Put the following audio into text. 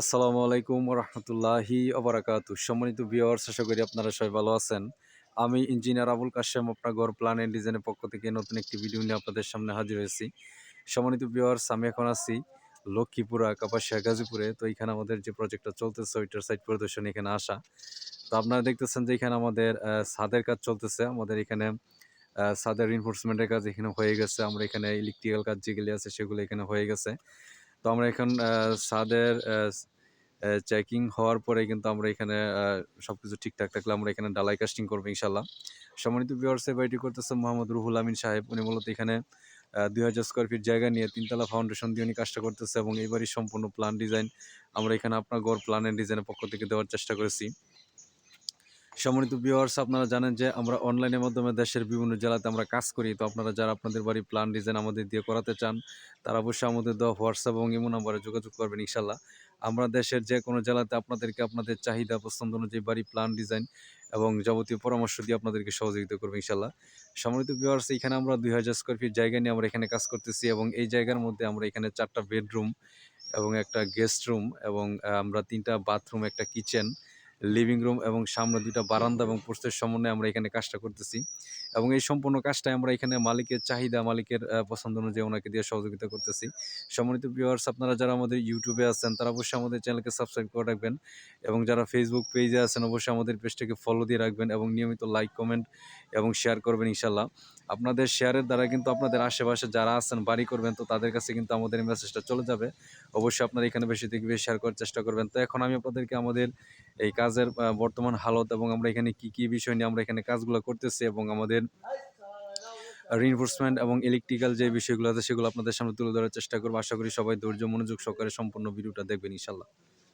আসসালামু আলাইকুম রহমতুল্লাহি অবরাকাতু সম্মানিত ভিওয়ার্স আশা করি আপনারা সবাই ভালো আছেন। আমি ইঞ্জিনিয়ার আবুল কাশেম আপনার ঘর প্ল্যান অ্যান্ড ডিজাইনের পক্ষ থেকে নতুন একটি ভিডিও নিয়ে আপনাদের সামনে হাজির হয়েছি। সম্মানিত ভিওয়ার্স আমি এখন আছি লক্ষ্মীপুরা, কাপাসিয়া, গাজীপুরে। তো এখানে আমাদের যে প্রজেক্টটা চলতেছে, ওইটার সাইট পরিদর্শন এখানে আসা। তো আপনারা দেখতেছেন যে এখানে আমাদের ছাদের কাজ চলতেছে। আমাদের এখানে ছাদের রিনফোর্সমেন্টের কাজ এখানে হয়ে গেছে। আমরা এখানে ইলেকট্রিক্যাল কাজ যেগুলি আছে সেগুলো এখানে হয়ে গেছে। তো আমরা এখন সাদের চেকিং হওয়ার পরে কিন্তু আমরা এখানে সব কিছু ঠিকঠাক থাকলে আমরা এখানে ডালাই কাস্টিং করব ইনশাল্লাহ সম্মানিত বিওয়ার্সে বাইটি করতেছে মোহাম্মদ রুহুল আমিন সাহেব। উনি মূলত এখানে দুই হাজার স্কোয়ার ফিট জায়গা নিয়ে তিনতলা ফাউন্ডেশন দিয়ে উনি কাজটা করতেছে এবং এবারই সম্পূর্ণ প্ল্যান ডিজাইন আমরা এখানে আপনার গড় প্ল্যান অ্যান্ড ডিজাইনের পক্ষ থেকে দেওয়ার চেষ্টা করেছি। সম্মানিত ভিউয়ার্স আপনারা জানেন যে আমরা অনলাইনের মাধ্যমে দেশের বিভিন্ন জেলাতে আমরা কাজ করি। তো আপনারা যারা আপনাদের বাড়ি প্ল্যান ডিজাইন আমাদের দিয়ে করাতে চান, তারা অবশ্যই আমাদের দেওয়া হোয়াটসঅ্যাপ এবং ইমো নাম্বারে যোগাযোগ করবেন ইনশাল্লাহ আমরা দেশের যে কোনো জেলাতে আপনাদেরকে আপনাদের চাহিদা, পছন্দ অনুযায়ী বাড়ি প্ল্যান ডিজাইন এবং যাবতীয় পরামর্শ দিয়ে আপনাদেরকে সহযোগিতা করব ইনশাল্লাহ সম্মানিত ভিউয়ার্স এখানে আমরা দুই হাজার স্কোয়ার ফিট জায়গা নিয়ে আমরা এখানে কাজ করতেছি এবং এই জায়গার মধ্যে আমরা এখানে চারটা বেডরুম এবং একটা গেস্ট রুম এবং আমরা তিনটা বাথরুম একটা কিচেন লিভিং রুম এবং সামনে দুইটা বারান্দা এবং পোস্টের সমন্বয়ে আমরা এখানে কাজটা করতেছি। এবং এই সম্পূর্ণ কাজটাই আমরা এখানে মালিকের চাহিদা, মালিকের পছন্দ অনুযায়ী ওনাকে দিয়ে সহযোগিতা করতেছি। সম্মানিত ভিউয়ার্স আপনারা যারা আমাদের ইউটিউবে আছেন, তারা অবশ্যই আমাদের চ্যানেলকে সাবস্ক্রাইব করে রাখবেন এবং যারা ফেসবুক পেজে আছেন, অবশ্যই আমাদের পেজটাকে ফলো দিয়ে রাখবেন এবং নিয়মিত লাইক কমেন্ট এবং শেয়ার করবেন ইনশাল্লাহ আপনাদের শেয়ারের দ্বারা কিন্তু আপনাদের আশেপাশে যারা আছেন, বাড়ি করবেন, তো তাদের কাছে কিন্তু আমাদের মেসেজটা চলে যাবে। অবশ্যই আপনারা এখানে বেশি বেশি শেয়ার করার চেষ্টা করবেন। তো এখন আমি আপনাদেরকে আমাদের এই কাজের বর্তমান হালত এবং আমরা এখানে কি কি বিষয় নিয়ে আমরা এখানে কাজগুলো করতেছি এবং আমাদের রিনফোর্সমেন্ট এবং ইলেকট্রিক্যাল যে বিষয়গুলো আছে সেগুলো আপনাদের সামনে তুলে ধরার চেষ্টা করব। আশা করি সবাই ধৈর্য, মনোযোগ সহকারে সম্পূর্ণ ভিডিওটা দেখবেন, ইনশাল্লাহ।